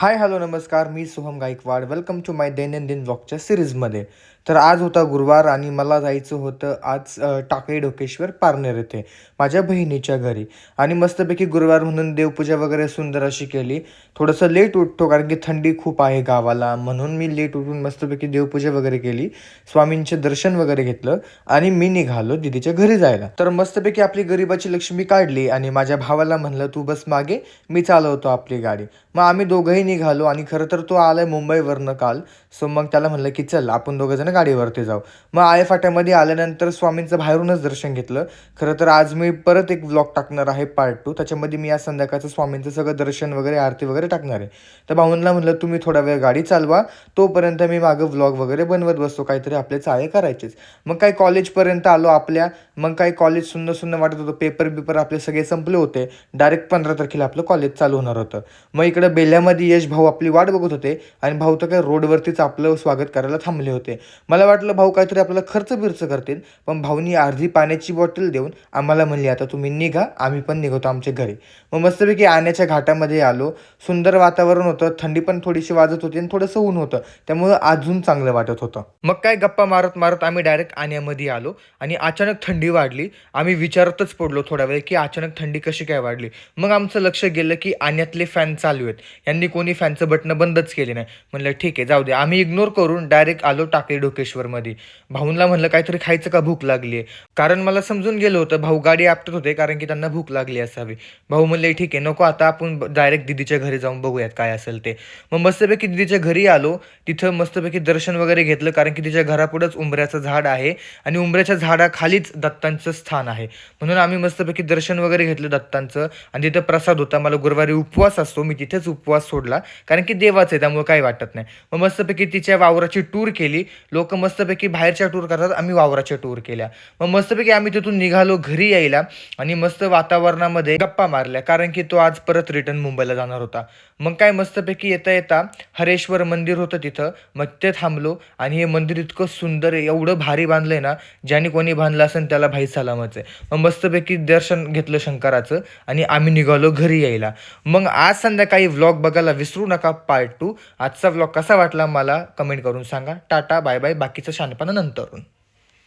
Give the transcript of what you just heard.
हाय hello नमस्कार. मी Soham Gaikwad. Welcome to my दैनंदिन ब्लॉगच्या सिरीजमध्ये तर आज होता गुरुवार आणि मला जायचं होतं आज टाकळी डोकेश्वर पारनेर येथे माझ्या बहिणीच्या घरी. आणि मस्तपैकी गुरुवार म्हणून देवपूजा वगैरे सुंदर अशी केली. थोडंसं लेट उठतो कारण की थंडी खूप आहे गावाला म्हणून मी लेट उठून मस्तपैकी देवपूजा वगैरे केली. स्वामींचे दर्शन वगैरे घेतलं आणि मी निघालो दिदीच्या घरी जायला. तर मस्तपैकी आपली गरिबाची लक्ष्मी काढली आणि माझ्या भावाला म्हणलं तू बस मागे मी चालवतो आपली गाडी. मग आम्ही दोघंही निघालो आणि खरं तर तो आलाय मुंबईवरनं काल. सो मग त्याला म्हणलं की चल आपण दोघंजण गाडीवरती जाऊ. मग आय फाट्यामध्ये आल्यानंतर स्वामींचं बाहेरूनच दर्शन घेतलं. खरं तर आज मी परत एक व्लॉग टाकणार आहे पार्ट टू त्याच्यामध्ये मी आज संध्याकाळचं स्वामींचं सगळं दर्शन वगैरे आरती वगैरे टाकणार आहे. तर भाऊंना म्हणलं तुम्ही थोडा वेळ गाडी चालवा. तोपर्यंत मी मागं व्लॉग वगैरे बनवत बसतो. काहीतरी आपले चाळे करायचेच. मग काय कॉलेजपर्यंत आलो आपल्या. मग काय कॉलेज सुंदर सुंदर वाटत होतं. पेपर बिपर आपले सगळे संपले होते. डायरेक्ट पंधरा तारखेला आपलं कॉलेज चालू होणार होतं. मग इकडं बेल्यामध्ये यश भाऊ आपली वाट बघत होते. आणि भाऊ तर काय रोडवरतीच आपलं स्वागत करायला थांबले होते. मला वाटलं भाऊ काहीतरी आपल्याला खर्च बिर्च करतील पण भाऊनी अर्धी पाण्याची बॉटल देऊन आम्हाला म्हणली आता तुम्ही निघा आम्ही पण निघतो आमच्या घरी. मग मस्तपैकी आण्याच्या घाटामध्ये आलो. सुंदर वातावरण होतं थंडी पण थोडीशी वाजत होती आणि थोडंसं ऊन होतं. त्यामुळं अजून चांगलं वाटत होतं. मग काय गप्पा मारत मारत आम्ही डायरेक्ट आण्यामध्ये आलो आणि अचानक थंडी वाढली. आम्ही विचारतच पडलो थोडा वेळ की अचानक थंडी कशी काय वाढली? मग आमचं लक्ष गेलं की आण्यातले फॅन चालू आहेत. यांनी कोणी फॅनचं बटणं बंदच केले नाही. म्हणलं ठीक आहे जाऊ दे. आम्ही इग्नोर करून डायरेक्ट आलो टाकली ढोकेश्वरमध्ये भाऊंला म्हणलं काहीतरी खायचं का? भूक लागली आहे. कारण मला समजून गेलं होतं भाऊ गाडी आपटत होते कारण की त्यांना भूक लागली असावी. भाऊ म्हणले ठीक आहे नको आता आपण डायरेक्ट दिदीच्या घरी जाऊन बघूयात काय असेल ते. मग मस्तपैकी दिदीच्या घरी आलो. तिथं मस्तपैकी दर्शन वगैरे घेतलं कारण की तिच्या घरापुढंच उंबऱ्याचं झाड आहे आणि उंबऱ्याच्या झाडाखालीच दत्तांचं स्थान आहे. म्हणून आम्ही मस्तपैकी दर्शन वगैरे घेतलं दत्तांचं आणि तिथं प्रसाद होता. मला गुरुवारी उपवास असतो मी तिथेच उपवास सोडला कारण की देवाचं आहे त्यामुळे काही वाटत नाही. मग मस्तपैकी तिच्या वावराची टूर केली. लोक मस्तपैकी बाहेरच्या टूर करतात आम्ही वावराच्या टूर केल्या. मग मस्तपैकी आम्ही तिथून निघालो घरी यायला आणि मस्त वातावरणामध्ये गप्पा मारल्या. कारण की तो आज परत रिटर्न मुंबईला जाणार होता. मग काय मस्तपैकी येता येता हरेश्वर मंदिर होतं तिथं. मग ते थांबलो आणि हे मंदिर इतकं सुंदर आहे एवढं भारी बांधलंय ना ज्याने कोणी बांधलं असेल त्याला भाई सलामच आहे. मग मस्तपैकी दर्शन घेतलं शंकराचं आणि आम्ही निघालो घरी यायला. मग आज संध्याकाळी व्लॉग बघायला विसरू नका पार्ट टू आजचा व्लॉग कसा वाटला मला कमेंट करून सांगा. टाटा बाय बाय बाकीचं शहाणपणा नंतरून.